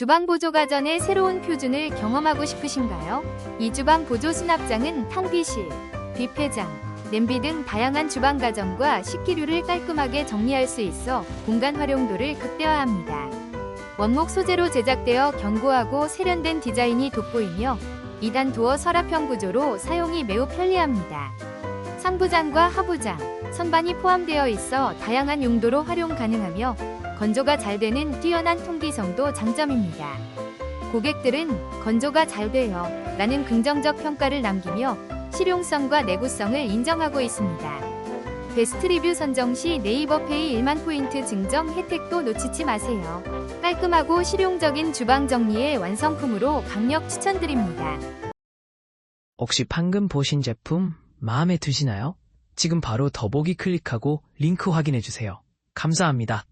주방 보조 가전의 새로운 표준을 경험하고 싶으신가요? 이 주방 보조 수납장은 탕비실, 뷔페장, 냄비 등 다양한 주방 가전과 식기류를 깔끔하게 정리할 수 있어 공간 활용도를 극대화합니다. 원목 소재로 제작되어 견고하고 세련된 디자인이 돋보이며 2단 도어 서랍형 구조로 사용이 매우 편리합니다. 상부장과 하부장, 선반이 포함되어 있어 다양한 용도로 활용 가능하며 건조가 잘 되는 뛰어난 통기성도 장점입니다. 고객들은 건조가 잘 돼요 라는 긍정적 평가를 남기며 실용성과 내구성을 인정하고 있습니다. 베스트 리뷰 선정 시 네이버 페이 1만 포인트 증정 혜택도 놓치지 마세요. 깔끔하고 실용적인 주방 정리의 완성품으로 강력 추천드립니다. 혹시 방금 보신 제품 마음에 드시나요? 지금 바로 더보기 클릭하고 링크 확인해 주세요. 감사합니다.